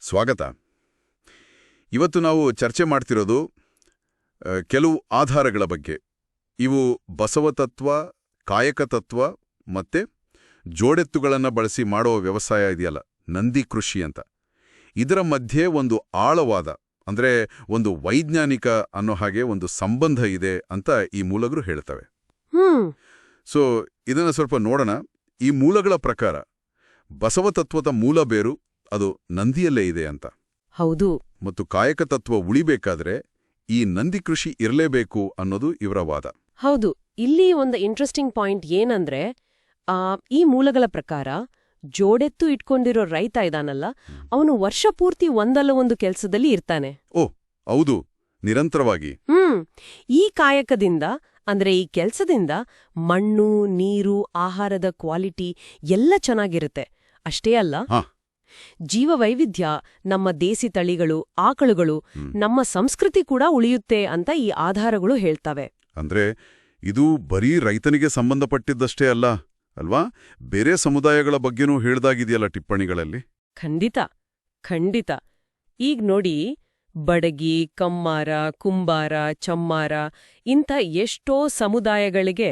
ಸ್ವಾಗತ. ಇವತ್ತು ನಾವು ಚರ್ಚೆ ಮಾಡ್ತಿರೋದು ಕೆಲವು ಆಧಾರಗಳ ಬಗ್ಗೆ. ಇವು ಬಸವತತ್ವ ಕಾಯಕ ತತ್ವ ಮತ್ತೆ ಜೋಡೆತ್ತುಗಳನ್ನು ಬಳಸಿ ಮಾಡುವ ವ್ಯವಸಾಯ ಇದೆಯಲ್ಲ ನಂದಿ ಕೃಷಿ ಅಂತ. ಇದರ ಮಧ್ಯೆ ಒಂದು ಆಳವಾದ ಅಂದ್ರೆ ಒಂದು ವೈಜ್ಞಾನಿಕ ಅನ್ನೋ ಹಾಗೆ ಒಂದು ಸಂಬಂಧ ಇದೆ ಅಂತ ಈ ಮೂಲಗಳು ಹೇಳ್ತವೆ. ಸೊ ಇದನ್ನ ಸ್ವಲ್ಪ ನೋಡೋಣ. ಈ ಮೂಲಗಳ ಪ್ರಕಾರ ಬಸವತತ್ವದ ಮೂಲ ಬೇರು ಅದು ನಂದಿಯಲ್ಲೇ ಇದೆ ಅಂತ. ಹೌದು. ಮತ್ತು ಕಾಯಕ ತತ್ವ ಉಳಿಬೇಕಾದ್ರೆ ಈ ನಂದಿ ಕೃಷಿ ಇರಲೇಬೇಕು ಅನ್ನೋದು ಇವರ ವಾದ. ಹೌದು. ಇಲ್ಲಿ ಒಂದು ಇಂಟ್ರೆಸ್ಟಿಂಗ್ ಪಾಯಿಂಟ್ ಏನಂದ್ರೆ ಆ ಈ ಮೂಲಗಳ ಪ್ರಕಾರ ಜೋಡೆತ್ತು ಇಟ್ಕೊಂಡಿರೋ ರೈತ ಇದಾನಲ್ಲ ಅವನು ವರ್ಷ ಪೂರ್ತಿ ಒಂದಲ್ಲ ಒಂದು ಕೆಲಸದಲ್ಲಿ ಇರ್ತಾನೆ. ಓ ಹೌದು. ನಿರಂತರವಾಗಿ. ಹ್ಮ್. ಈ ಕಾಯಕದಿಂದ ಅಂದ್ರೆ ಈ ಕೆಲಸದಿಂದ ಮಣ್ಣು ನೀರು ಆಹಾರದ ಕ್ವಾಲಿಟಿ ಎಲ್ಲ ಚೆನ್ನಾಗಿರುತ್ತೆ. ಅಷ್ಟೇ ಅಲ್ಲ. ಜೀವವೈವಿಧ್ಯ ನಮ್ಮ ದೇಸಿ ತಳಿಗಳು ಆಕಳುಗಳು ನಮ್ಮ ಸಂಸ್ಕೃತಿ ಕೂಡ ಉಳಿಯುತ್ತೆ ಅಂತ ಈ ಆಧಾರಗಳು ಹೇಳ್ತವೆ. ಅಂದ್ರೆ ಇದು ಬರೀ ರೈತನಿಗೆ ಸಂಬಂಧಪಟ್ಟಿದ್ದಷ್ಟೇ ಅಲ್ಲ ಅಲ್ವಾ? ಬೇರೆ ಸಮುದಾಯಗಳ ಬಗ್ಗೆನೂ ಹೇಳ್ದಾಗಿದೆಯಲ್ಲ ಟಿಪ್ಪಣಿಗಳಲ್ಲಿ? ಖಂಡಿತ ಖಂಡಿತ. ಈಗ ನೋಡಿ ಬಡಗಿ ಕಮ್ಮಾರ ಕುಂಬಾರ ಚಮ್ಮಾರ ಇಂಥ ಎಷ್ಟೋ ಸಮುದಾಯಗಳಿಗೆ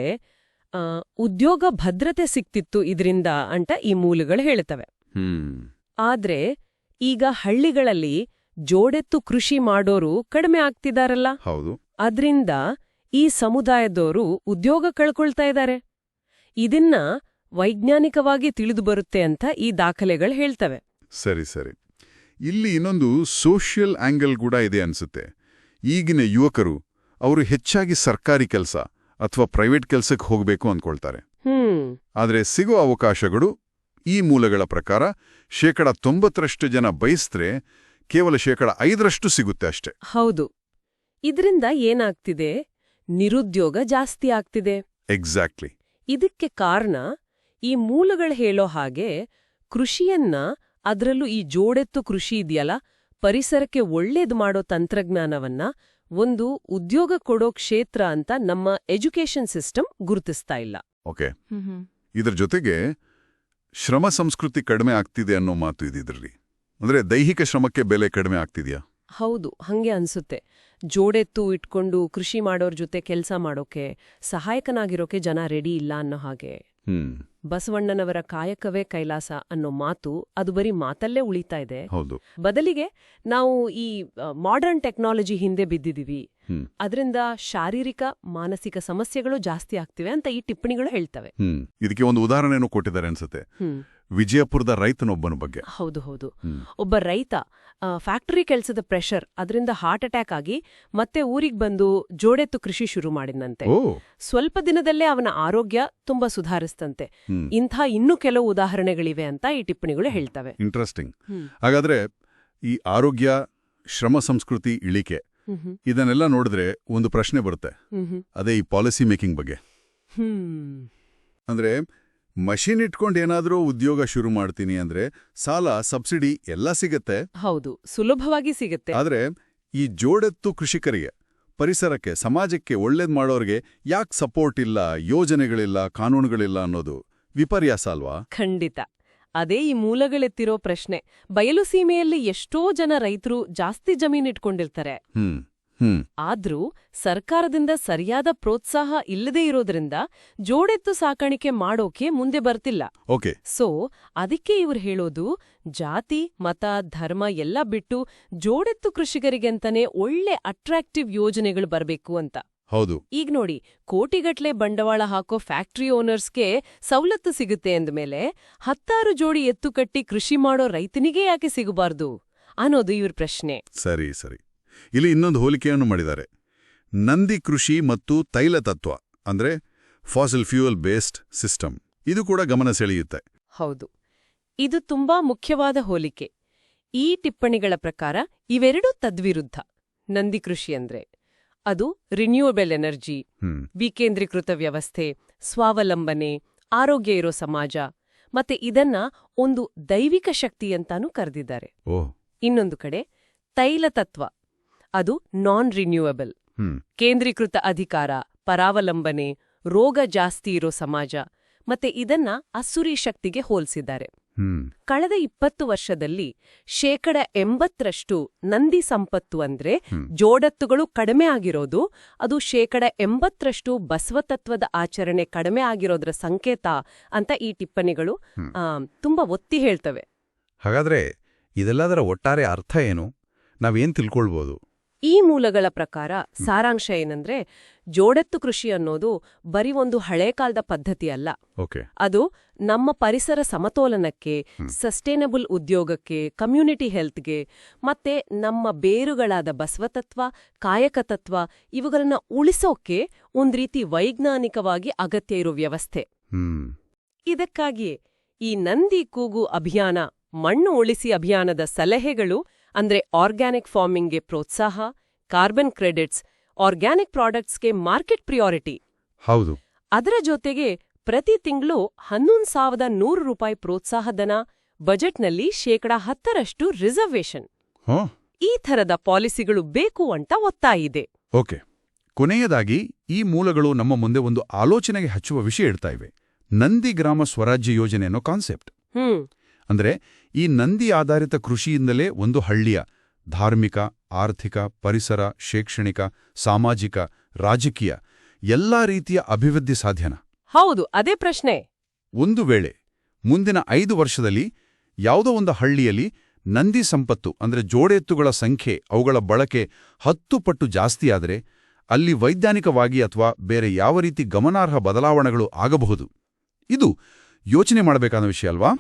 ಆ, ಉದ್ಯೋಗ ಭದ್ರತೆ ಸಿಕ್ತಿತ್ತು ಇದರಿಂದ ಅಂತ ಈ ಮೂಲಗಳು ಹೇಳುತ್ತವೆ ಹ್ಮ್. ಆದ್ರೆ ಈಗ ಹಳ್ಳಿಗಳಲ್ಲಿ ಜೋಡೆತ್ತು ಕೃಷಿ ಮಾಡೋರು ಕಡಿಮೆ ಆಗ್ತಿದಾರಲ್ಲ? ಹೌದು. ಅದ್ರಿಂದ ಈ ಸಮುದಾಯದವರು ಉದ್ಯೋಗ ಕಳ್ಕೊಳ್ತಾ ಇದ್ದಾರೆ ಇದನ್ನ ವೈಜ್ಞಾನಿಕವಾಗಿ ತಿಳಿದು ಬರುತ್ತೆ ಅಂತ ಈ ದಾಖಲೆಗಳು ಹೇಳ್ತವೆ. ಸರಿ ಸರಿ. ಇಲ್ಲಿ ಇನ್ನೊಂದು ಸೋಷಿಯಲ್ ಆಂಗಲ್ ಕೂಡ ಇದೆ ಅನ್ಸುತ್ತೆ. ಈಗಿನ ಯುವಕರು ಅವರು ಹೆಚ್ಚಾಗಿ ಸರ್ಕಾರಿ ಕೆಲಸ ಅಥವಾ ಪ್ರೈವೇಟ್ ಕೆಲಸಕ್ಕೆ ಹೋಗಬೇಕು ಅಂದ್ಕೊಳ್ತಾರೆ. ಹ್ಮ್. ಆದರೆ ಸಿಗೋ ಅವಕಾಶಗಳು ಈ ಮೂಲಗಳ ಪ್ರಕಾರ ಶೇಕಡ ತೊಂಬತ್ತರಷ್ಟು ಜನ ಬಯಸ್ತ್ರೆ ಕೇವಲ ಶೇಕಡ ಐದರಷ್ಟು ಸಿಗುತ್ತೆ ಅಷ್ಟೆ. ಹೌದು. ಇದರಿಂದ ಏನಾಗ್ತಿದೆ? ನಿರುದ್ಯೋಗ ಜಾಸ್ತಿ ಆಗ್ತಿದೆ. ಎಕ್ಸಾಕ್ಟ್ಲಿ ಇದಕ್ಕೆ ಕಾರಣ ಈ ಮೂಲಗಳು ಹೇಳೋ ಹಾಗೆ ಕೃಷಿಯನ್ನ ಅದರಲ್ಲೂ ಈ ಜೋಡೆತ್ತು ಕೃಷಿ ಇದೆಯಲ್ಲ ಪರಿಸರಕ್ಕೆ ಒಳ್ಳೇದು ಮಾಡೋ ತಂತ್ರಜ್ಞಾನವನ್ನ ಒಂದು ಉದ್ಯೋಗ ಕೊಡೋ ಕ್ಷೇತ್ರ ಅಂತ ನಮ್ಮ ಎಜುಕೇಶನ್ ಸಿಸ್ಟಮ್ ಗುರುತಿಸ್ತಾ ಇಲ್ಲ. ಓಕೆ ಇದರ ಜೊತೆಗೆ ಶ್ರಮ ಸಂಸ್ಕೃತಿ ಕಡಿಮೆ ಆಗ್ತಿದೆ ಅನ್ನೋ ಮಾತು ಇದಿದ್ರಲ್ಲಿ ಅಂದ್ರೆ ದೈಹಿಕ ಶ್ರಮಕ್ಕೆ ಬೆಲೆ ಕಡಿಮೆ ಆಗ್ತಿದ್ಯಾ? ಹೌದು, ಹಂಗೆ ಅನ್ಸುತ್ತೆ. ಜೋಡೆತ್ತು ಇಟ್ಕೊಂಡು ಕೃಷಿ ಮಾಡೋರ್ ಜೊತೆ ಕೆಲಸ ಮಾಡೋಕೆ, ಸಹಾಯಕನಾಗಿರೋಕೆ ಜನ ರೆಡಿ ಇಲ್ಲ ಅನ್ನೋ ಹಾಗೆ. ಬಸವಣ್ಣನವರ ಕಾಯಕವೇ ಕೈಲಾಸ ಅನ್ನೋ ಮಾತು ಅದು ಬರೀ ಮಾತಲ್ಲೇ ಉಳಿತಾ ಇದೆ. ಹೌದು. ಬದಲಿಗೆ ನಾವು ಈ ಮಾಡರ್ನ್ ಟೆಕ್ನಾಲಜಿ ಹಿಂದೆ ಬಿದ್ದಿದೀವಿ. ಅದರಿಂದ ಶಾರೀರಿಕ ಮಾನಸಿಕ ಸಮಸ್ಯೆಗಳು ಜಾಸ್ತಿ ಆಗ್ತಿವೆ ಅಂತ ಈ ಟಿಪ್ಪಣಿಗಳು ಹೇಳ್ತವೆ. ಇದಕ್ಕೆ ಒಂದು ಉದಾಹರಣೆಯನ್ನು ಕೊಟ್ಟಿದ್ದಾರೆ ಅನ್ಸುತ್ತೆ. ವಿಜಯಪುರದ ರೈತನೊಬ್ಬನ ಬಗ್ಗೆ. ಹೌದು ಹೌದು. ಒಬ್ಬ ರೈತ ಫ್ಯಾಕ್ಟರಿ ಕೆಲಸದ ಪ್ರೆಷರ್ ಅದರಿಂದ ಹಾರ್ಟ್ ಅಟ್ಯಾಕ್ ಆಗಿ ಮತ್ತೆ ಊರಿಗೆ ಬಂದು ಜೋಡೆತ್ತು ಕೃಷಿ ಶುರು ಮಾಡಿದಂತೆ ಸ್ವಲ್ಪ ದಿನದಲ್ಲೇ ಅವನ ಆರೋಗ್ಯ ತುಂಬಾ ಸುಧಾರಿಸ್ತಂತೆ ಇಂಥ ಇನ್ನೂ ಕೆಲವು ಉದಾಹರಣೆಗಳಿವೆ ಅಂತ ಈ ಟಿಪ್ಪಣಿಗಳು ಹೇಳ್ತವೆ. ಇಂಟ್ರೆಸ್ಟಿಂಗ್ ಹಾಗಾದ್ರೆ ಈ ಆರೋಗ್ಯ ಶ್ರಮ ಸಂಸ್ಕೃತಿ ಇಳಿಕೆ ಇದನ್ನೆಲ್ಲ ನೋಡಿದ್ರೆ ಒಂದು ಪ್ರಶ್ನೆ ಬರುತ್ತೆ. ಅದೇ ಈ ಪಾಲಿಸಿ ಮೇಕಿಂಗ್ ಬಗ್ಗೆ. ಅಂದ್ರೆ ಮಷಿನ್ ಇಟ್ಕೊಂಡು ಏನಾದರೂ ಉದ್ಯೋಗ ಶುರು ಮಾಡ್ತೀನಿ ಅಂದ್ರೆ ಸಾಲ ಸಬ್ಸಿಡಿ ಎಲ್ಲ ಸಿಗತ್ತೆ. ಹೌದು ಸುಲಭವಾಗಿ ಸಿಗುತ್ತೆ. ಆದ್ರೆ ಈ ಜೋಡೆತ್ತು ಕೃಷಿಕರಿಗೆ ಪರಿಸರಕ್ಕೆ ಸಮಾಜಕ್ಕೆ ಒಳ್ಳೇದ್ ಮಾಡೋರ್ಗೆ ಯಾಕೆ ಸಪೋರ್ಟ್ ಇಲ್ಲ ಯೋಜನೆಗಳಿಲ್ಲ ಕಾನೂನುಗಳಿಲ್ಲ ಅನ್ನೋದು ವಿಪರ್ಯಾಸ ಅಲ್ವಾ? ಖಂಡಿತ. ಅದೇ ಈ ಮೂಲಗಳೆತ್ತಿರೋ ಪ್ರಶ್ನೆ. ಬಯಲು ಸೀಮೆಯಲ್ಲಿ ಎಷ್ಟೋ ಜನ ರೈತರು ಜಾಸ್ತಿ ಜಮೀನ್ ಇಟ್ಕೊಂಡಿರ್ತಾರೆ. ಹ್ಮ್. ಹ್ಮ್ ಆದ್ರೂ ಸರ್ಕಾರದಿಂದ ಸರಿಯಾದ ಪ್ರೋತ್ಸಾಹ ಇಲ್ಲದೇ ಇರೋದ್ರಿಂದ ಜೋಡೆತ್ತು ಸಾಕಾಣಿಕೆ ಮಾಡೋಕೆ ಮುಂದೆ ಬರ್ತಿಲ್ಲ. ಓಕೆ. ಸೊ ಅದಕ್ಕೆ ಇವ್ರು ಹೇಳೋದು ಜಾತಿ ಮತ ಧರ್ಮ ಎಲ್ಲ ಬಿಟ್ಟು ಜೋಡೆತ್ತು ಕೃಷಿಕರಿಗೆಂತಾನೆ ಒಳ್ಳೆ ಅಟ್ರಾಕ್ಟಿವ್ ಯೋಜನೆಗಳು ಬರಬೇಕು ಅಂತ. ಹೌದು. ಈಗ ನೋಡಿ ಕೋಟಿಗಟ್ಲೆ ಬಂಡವಾಳ ಹಾಕೋ ಫ್ಯಾಕ್ಟರಿ ಓನರ್ಸ್ಗೆ ಸವಲತ್ತು ಸಿಗುತ್ತೆ ಅಂದ್ಮೇಲೆ ಹತ್ತಾರು ಜೋಡಿ ಎತ್ತು ಕಟ್ಟಿ ಕೃಷಿ ಮಾಡೋ ರೈತನಿಗೆ ಯಾಕೆ ಸಿಗಬಾರ್ದು ಅನ್ನೋದು ಇವ್ರ ಪ್ರಶ್ನೆ. ಸರಿ ಸರಿ. ಇಲ್ಲಿ ಇನ್ನೊಂದು ಹೋಲಿಕೆಯನ್ನು ಮಾಡಿದ್ದಾರೆ. ನಂದಿ ಕೃಷಿ ಮತ್ತು ತೈಲ ತತ್ವ ಅಂದ್ರೆ ಫಾಸಿಲ್ ಫ್ಯೂಯಲ್ ಬೇಸ್ಡ್ ಸಿಸ್ಟಮ್ ಇದು ಕೂಡ ಗಮನ ಸೆಳೆಯುತ್ತೆ. ಹೌದು. ಇದು ತುಂಬಾ ಮುಖ್ಯವಾದ ಹೋಲಿಕೆ. ಈ ಟಿಪ್ಪಣಿಗಳ ಪ್ರಕಾರ ಇವೆರಡೂ ತದ್ವಿರುದ್ಧ. ನಂದಿ ಕೃಷಿ ಅಂದ್ರೆ ಅದು ರಿನ್ಯೂಯಬಲ್ ಎನರ್ಜಿ ವಿಕೇಂದ್ರೀಕೃತ ವ್ಯವಸ್ಥೆ ಸ್ವಾವಲಂಬನೆ ಆರೋಗ್ಯ ಇರೋ ಸಮಾಜ ಮತ್ತೆ ಇದನ್ನ ಒಂದು ದೈವಿಕ ಶಕ್ತಿ ಅಂತಾನೂ ಕರೆದಿದ್ದಾರೆ. ಇನ್ನೊಂದು ಕಡೆ ತೈಲ ತತ್ವ ಅದು ನಾನ್ ರಿನ್ಯೂಯಬಲ್ ಹ್ಮ್. ಕೇಂದ್ರೀಕೃತ ಅಧಿಕಾರ ಪರಾವಲಂಬನೆ ರೋಗ ಜಾಸ್ತಿ ಇರೋ ಸಮಾಜ ಮತ್ತೆ ಇದನ್ನ ಅಸುರಿ ಶಕ್ತಿಗೆ ಹೋಲ್ಸಿದ್ದಾರೆ. ಕಳೆದ ಇಪ್ಪತ್ತು ವರ್ಷದಲ್ಲಿ ಶೇಕಡ ಎಂಬತ್ತರಷ್ಟು ನಂದಿ ಸಂಪತ್ತು ಅಂದ್ರೆ ಜೋಡತ್ತುಗಳು ಕಡಿಮೆ ಆಗಿರೋದು ಅದು ಶೇಕಡ ಎಂಬತ್ತರಷ್ಟು ಬಸವತತ್ವದ ಆಚರಣೆ ಕಡಿಮೆ ಆಗಿರೋದ್ರ ಸಂಕೇತ ಅಂತ ಈ ಟಿಪ್ಪಣಿಗಳು ತುಂಬಾ ಒತ್ತಿ ಹೇಳ್ತವೆ. ಹಾಗಾದ್ರೆ ಇದೆಲ್ಲದರ ಒಟ್ಟಾರೆ ಅರ್ಥ ಏನು? ನಾವೇನ್ ತಿಳ್ಕೊಳ್ಬೋದು? ಈ ಮೂಲಗಳ ಪ್ರಕಾರ ಸಾರಾಂಶ ಏನಂದ್ರೆ ಜೋಡೆತ್ತು ಕೃಷಿ ಅನ್ನೋದು ಬರೀ ಒಂದು ಹಳೆ ಕಾಲದ ಪದ್ಧತಿ ಅಲ್ಲ. ಅದು ನಮ್ಮ ಪರಿಸರ ಸಮತೋಲನಕ್ಕೆ ಸಸ್ಟೇನಬಲ್ ಉದ್ಯೋಗಕ್ಕೆ ಕಮ್ಯುನಿಟಿ ಹೆಲ್ತ್ಗೆ ಮತ್ತೆ ನಮ್ಮ ಬೇರುಗಳಾದ ಬಸವತತ್ವ ಕಾಯಕತತ್ವ ಇವುಗಳನ್ನ ಉಳಿಸೋಕೆ ಒಂದ್ ರೀತಿ ವೈಜ್ಞಾನಿಕವಾಗಿ ಅಗತ್ಯ ಇರೋ ವ್ಯವಸ್ಥೆ. ಇದಕ್ಕಾಗಿಯೇ ಈ ನಂದಿ ಕೂಗು ಅಭಿಯಾನ ಮಣ್ಣು ಉಳಿಸಿ ಅಭಿಯಾನದ ಸಲಹೆಗಳು ಅಂದ್ರೆ ಆರ್ಗ್ಯಾನಿಕ್ ಫಾರ್ಮಿಂಗ್ಗೆ ಪ್ರೋತ್ಸಾಹ ಕಾರ್ಬನ್ ಕ್ರೆಡಿಟ್ಸ್ ಆರ್ಗ್ಯಾನಿಕ್ ಪ್ರಾಡಕ್ಟ್ಸ್ಗೆ ಮಾರ್ಕೆಟ್ ಪ್ರಿಯಾರಿಟಿ ಹೌದು. ಅದರ ಜೊತೆಗೆ ಪ್ರತಿ ತಿಂಗಳು ಹನ್ನೊಂದು ಸಾವಿರದ ನೂರು ರೂಪಾಯಿ ಪ್ರೋತ್ಸಾಹಧನ ಬಜೆಟ್ನಲ್ಲಿ ಶೇಕಡ ಹತ್ತರಷ್ಟು ರಿಸರ್ವೇಷನ್ ಈ ಥರದ ಪಾಲಿಸಿಗಳು ಬೇಕು ಅಂತ ಒತ್ತಾಯ ಇದೆ. ಓಕೆ. ಕೊನೆಯದಾಗಿ ಈ ಮೂಲಗಳು ನಮ್ಮ ಮುಂದೆ ಒಂದು ಆಲೋಚನೆಗೆ ಹಚ್ಚುವ ವಿಷಯ ಇಡ್ತಾ ಇವೆ. ನಂದಿ ಗ್ರಾಮ ಸ್ವರಾಜ್ಯ ಯೋಜನೆ ಅನ್ನೋ ಕಾನ್ಸೆಪ್ಟ್. ಹ್ಮ್. ಅಂದ್ರೆ ಈ ನಂದಿ ಆಧಾರಿತ ಕೃಷಿಯಿಂದಲೇ ಒಂದು ಹಳ್ಳಿಯ ಧಾರ್ಮಿಕ ಆರ್ಥಿಕ ಪರಿಸರ ಶೈಕ್ಷಣಿಕ ಸಾಮಾಜಿಕ ರಾಜಕೀಯ ಎಲ್ಲಾ ರೀತಿಯ ಅಭಿವೃದ್ಧಿ ಸಾಧ್ಯನ? ಹೌದು ಅದೇ ಪ್ರಶ್ನೆ. ಒಂದು ವೇಳೆ ಮುಂದಿನ ಐದು ವರ್ಷದಲ್ಲಿ ಯಾವುದೋ ಒಂದು ಹಳ್ಳಿಯಲ್ಲಿ ನಂದಿ ಸಂಪತ್ತು ಅಂದ್ರೆ ಜೋಡೆತ್ತುಗಳ ಸಂಖ್ಯೆ ಅವುಗಳ ಬಳಕೆ ಹತ್ತು ಪಟ್ಟು ಜಾಸ್ತಿಯಾದರೆ ಅಲ್ಲಿ ವೈಜ್ಞಾನಿಕವಾಗಿ ಅಥವಾ ಬೇರೆ ಯಾವ ರೀತಿ ಗಮನಾರ್ಹ ಬದಲಾವಣೆಗಳು ಆಗಬಹುದು? ಇದು ಯೋಚನೆ ಮಾಡಬೇಕಾದ ವಿಷಯ ಅಲ್ವಾ?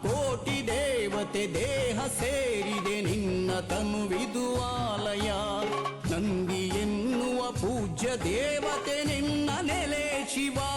పూజ్య దేవత నిన్న నెలేచివా